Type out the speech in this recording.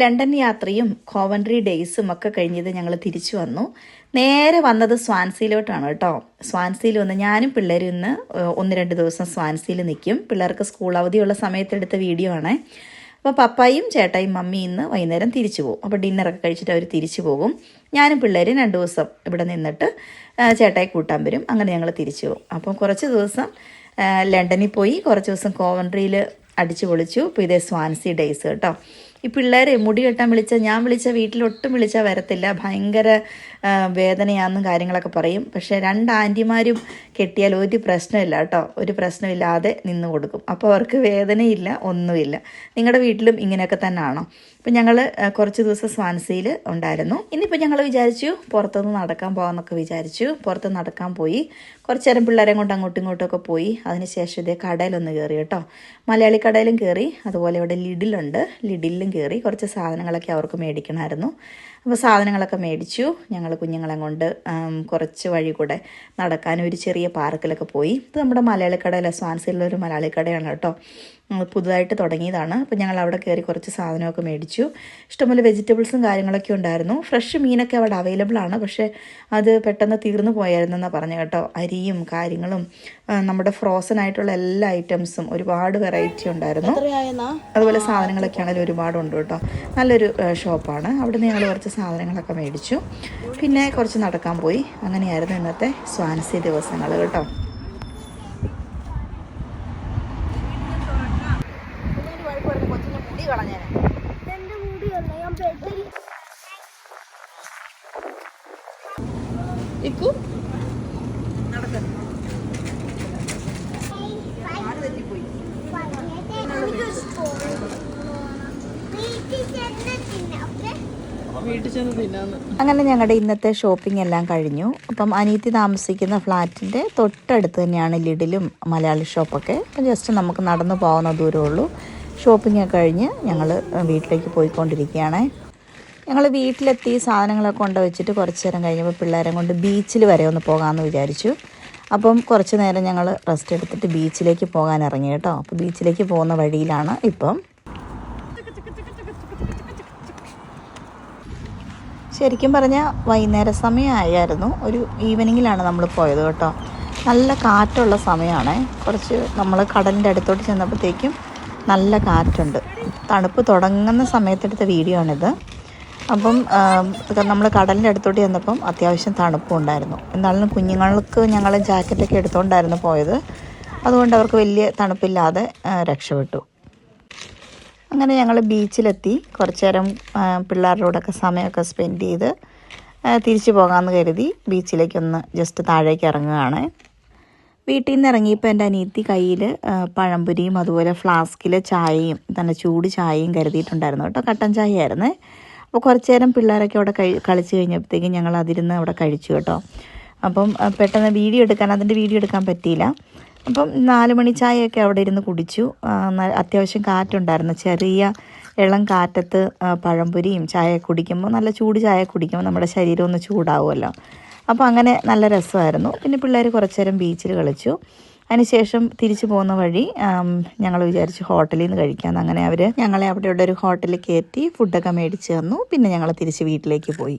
London യാത്രയും Coventry ഡേയ്സും ഒക്കെ കഴിഞ്ഞത് ഞങ്ങൾ തിരിച്ചു വന്നു. നേരെ വന്നത് സ്വാൻസിയിലോട്ടാണ് കേട്ടോ. സ്വാൻസിയിൽ വന്ന് ഞാനും പിള്ളേരും ഇന്ന് ഒന്ന് രണ്ട് ദിവസം സ്വാൻസിയിൽ നിൽക്കും പിള്ളേർക്ക് സ്കൂൾ അവധിയുള്ള സമയത്തെടുത്ത വീഡിയോ ആണേ. അപ്പോൾ പപ്പായും ചേട്ടായും മമ്മി ഇന്ന് വൈകുന്നേരം തിരിച്ചു പോകും. അപ്പോൾ ഡിന്നറൊക്കെ കഴിച്ചിട്ട് അവർ തിരിച്ചു പോകും. ഞാനും പിള്ളേരും രണ്ട് ദിവസം ഇവിടെ നിന്നിട്ട് ചേട്ടായി കൂട്ടാൻ വരും. അങ്ങനെ ഞങ്ങൾ തിരിച്ചു പോകും. അപ്പം കുറച്ച് ദിവസം ലണ്ടനിൽ പോയി കുറച്ച് ദിവസം കോവൻട്രിയിൽ അടിച്ചു പൊളിച്ചു. ഇപ്പോൾ ഇതേ സ്വാൻസി ഡേയ്സ് കേട്ടോ. ഈ പിള്ളേരെ മുടി കെട്ടാൻ വിളിച്ച ഞാൻ വിളിച്ച വീട്ടിലൊട്ടും വിളിച്ചാൽ വരത്തില്ല. ഭയങ്കര വേദനയാണെന്നും കാര്യങ്ങളൊക്കെ പറയും. പക്ഷേ രണ്ട് ആന്റിമാരും കെട്ടിയാൽ ഒരു പ്രശ്നമില്ല കേട്ടോ. ഒരു പ്രശ്നമില്ലാതെ നിന്ന് കൊടുക്കും. അപ്പോൾ അവർക്ക് വേദനയില്ല ഒന്നുമില്ല. നിങ്ങളുടെ വീട്ടിലും ഇങ്ങനെയൊക്കെ തന്നെ ആണോ ഇപ്പം ഞങ്ങൾ കുറച്ച് ദിവസം സ്വാൻസിയിൽ ഉണ്ടായിരുന്നു. ഇന്നിപ്പോൾ ഞങ്ങൾ വിചാരിച്ചു പുറത്തുനിന്ന് നടക്കാൻ പോകാമെന്നൊക്കെ വിചാരിച്ചു. പുറത്ത് നടക്കാൻ പോയി. കുറച്ച് നേരം പിള്ളേരെ കൊണ്ട് അങ്ങോട്ടും ഇങ്ങോട്ടും ഒക്കെ പോയി. അതിനുശേഷം ഇതേ കടയിലൊന്ന് കയറി കേട്ടോ. മലയാളി കടയിലും കയറി. അതുപോലെ ഇവിടെ ലിഡിലുണ്ട് ലിഡിലും കയറി കുറച്ച് സാധനങ്ങളൊക്കെ അവർക്ക് മേടിക്കണമായിരുന്നു. അപ്പോൾ സാധനങ്ങളൊക്കെ മേടിച്ചു. ഞങ്ങൾ കുഞ്ഞുങ്ങളെ കൊണ്ട് കുറച്ച് വഴി കൂടെ നടക്കാൻ ഒരു ചെറിയ പാർക്കിലൊക്കെ പോയി. ഇത് നമ്മുടെ മലയാളിക്കട കടയിലെ സ്വാൻസിലുള്ള ഒരു മലയാളിക്കടയാണ് കേട്ടോ. പുതുതായിട്ട് തുടങ്ങിയതാണ്. അപ്പോൾ ഞങ്ങൾ അവിടെ കയറി കുറച്ച് സാധനമൊക്കെ മേടിച്ചു. ഇഷ്ടംപോലെ വെജിറ്റബിൾസും കാര്യങ്ങളൊക്കെ ഉണ്ടായിരുന്നു. ഫ്രഷ് മീനൊക്കെ അവിടെ അവൈലബിൾ ആണ്. പക്ഷേ അത് പെട്ടെന്ന് തീർന്നു പോയായിരുന്നു എന്നാണ് പറഞ്ഞു കേട്ടോ. അരിയും കാര്യങ്ങളും നമ്മുടെ ഫ്രോസൺ ആയിട്ടുള്ള എല്ലാ ഐറ്റംസും ഒരുപാട് വെറൈറ്റി ഉണ്ടായിരുന്നു. അതുപോലെ സാധനങ്ങളൊക്കെ ആണെങ്കിലും ഒരുപാടുണ്ട് കേട്ടോ. നല്ലൊരു ഷോപ്പാണ്. അവിടെ നിന്ന് ഞങ്ങൾ കുറച്ച് സാധനങ്ങളൊക്കെ മേടിച്ചു. പിന്നെ കുറച്ച് നടക്കാൻ പോയി. അങ്ങനെയായിരുന്നു ഇന്നത്തെ സ്വാൻസി ദിവസങ്ങൾ കേട്ടോ. ഇപ്പൊ മുടിയല്ല ഞാൻ ബെഡിൽ എനിക്ക് സ്കൂളിൽ വീട്ടിൽ ചെന്ന് തിന്നാം അങ്ങനെ ഞങ്ങളുടെ ഇന്നത്തെ ഷോപ്പിംഗ് എല്ലാം കഴിഞ്ഞു. അപ്പം അനീതി താമസിക്കുന്ന ഫ്ലാറ്റിന്റെ തൊട്ടടുത്ത് തന്നെയാണ് ലിഡിലും മലയാളി ഷോപ്പൊക്കെ. ജസ്റ്റ് നമുക്ക് നടന്നു പോകുന്ന ദൂരമുള്ളൂ ഷോപ്പിംഗ് ഒക്കെ കഴിഞ്ഞ് ഞങ്ങൾ വീട്ടിലേക്ക് പോയിക്കൊണ്ടിരിക്കുകയാണ്. ഞങ്ങൾ വീട്ടിലെത്തി സാധനങ്ങളൊക്കെ കൊണ്ട് വെച്ചിട്ട് കുറച്ച് നേരം കഴിഞ്ഞപ്പോൾ പിള്ളേരെ കൊണ്ട് ബീച്ചിൽ വരെ ഒന്ന് പോകാമെന്ന് വിചാരിച്ചു. അപ്പം കുറച്ച് നേരം ഞങ്ങൾ റെസ്റ്റ് എടുത്തിട്ട് ബീച്ചിലേക്ക് പോകാൻ ഇറങ്ങി കേട്ടോ. അപ്പോൾ ബീച്ചിലേക്ക് പോകുന്ന വഴിയിലാണ് ഇപ്പം. ശരിക്കും പറഞ്ഞാൽ വൈകുന്നേര സമയമായിരുന്നു ഒരു ഈവനിങ്ങിലാണ് നമ്മൾ പോയത് കേട്ടോ. നല്ല കാറ്റുള്ള സമയമാണ് കുറച്ച് നമ്മൾ കടലിന്റെ അടുത്തോട്ട് ചെന്നപ്പോഴത്തേക്കും നല്ല കാറ്റുണ്ട്. തണുപ്പ് തുടങ്ങുന്ന സമയത്തെടുത്ത വീഡിയോ ആണിത്. അപ്പം നമ്മൾ കടലിന്റെ അടുത്തോട്ട് ചെന്നപ്പം അത്യാവശ്യം തണുപ്പും ഉണ്ടായിരുന്നു. എന്നാലും കുഞ്ഞുങ്ങൾക്ക് ഞങ്ങൾ ജാക്കറ്റൊക്കെ എടുത്തുകൊണ്ടായിരുന്നു പോയത്. അതുകൊണ്ട് അവർക്ക് വലിയ തണുപ്പില്ലാതെ രക്ഷപ്പെട്ടു. അങ്ങനെ ഞങ്ങൾ ബീച്ചിലെത്തി. കുറച്ച് നേരം ആ, പിള്ളേരുടെ കൂടെയൊക്കെ സമയമൊക്കെ സ്പെൻഡ് ചെയ്ത് തിരിച്ചു പോകാമെന്ന് കരുതി ബീച്ചിലേക്കൊന്ന് ജസ്റ്റ് താഴേക്ക് ഇറങ്ങുകയാണ് വീട്ടിൽ നിന്ന് ഇറങ്ങിയപ്പോൾ എന്റെ അനിയത്തി കയ്യിൽ പഴംപൊരിയും അതുപോലെ ഫ്ലാസ്കിൽ ചായയും തന്നെ ചൂട് ചായയും കരുതിയിട്ടുണ്ടായിരുന്നു കേട്ടോ. കട്ടൻ ചായ ആയിരുന്നേ അപ്പോൾ കുറച്ച് നേരം പിള്ളേരൊക്കെ അവിടെ കഴി കളിച്ച് കഴിഞ്ഞപ്പോഴത്തേക്കും ഞങ്ങൾ അതിരുന്ന് അവിടെ കഴിച്ചു കേട്ടോ. അപ്പം പെട്ടെന്ന് വീഡിയോ എടുക്കാൻ അതിന്റെ വീഡിയോ എടുക്കാൻ പറ്റിയില്ല. അപ്പം നാല് മണി ചായയൊക്കെ അവിടെ ഇരുന്ന് കുടിച്ചു. അത്യാവശ്യം കാറ്റുണ്ടായിരുന്നു. ചെറിയ ഇളം കാറ്റത്ത് പഴംപൊരിയും ചായ കുടിക്കുമ്പോൾ നല്ല ചൂട് ചായ കുടിക്കുമ്പോൾ നമ്മുടെ ശരീരം ഒന്ന് ചൂടാവുമല്ലോ. അപ്പോൾ അങ്ങനെ നല്ല രസമായിരുന്നു. പിന്നെ പിള്ളേർ കുറച്ചേരം ബീച്ചിൽ കളിച്ചു. അതിനുശേഷം തിരിച്ചു പോകുന്ന വഴി ഞങ്ങൾ വിചാരിച്ചു ഹോട്ടലിൽ നിന്ന് കഴിക്കാമെന്ന് അങ്ങനെ അവർ ഞങ്ങളെ അവിടെയുള്ള ഒരു ഹോട്ടലിൽ കയറ്റി ഫുഡൊക്കെ മേടിച്ച് തന്നു. പിന്നെ ഞങ്ങൾ തിരിച്ച് വീട്ടിലേക്ക് പോയി.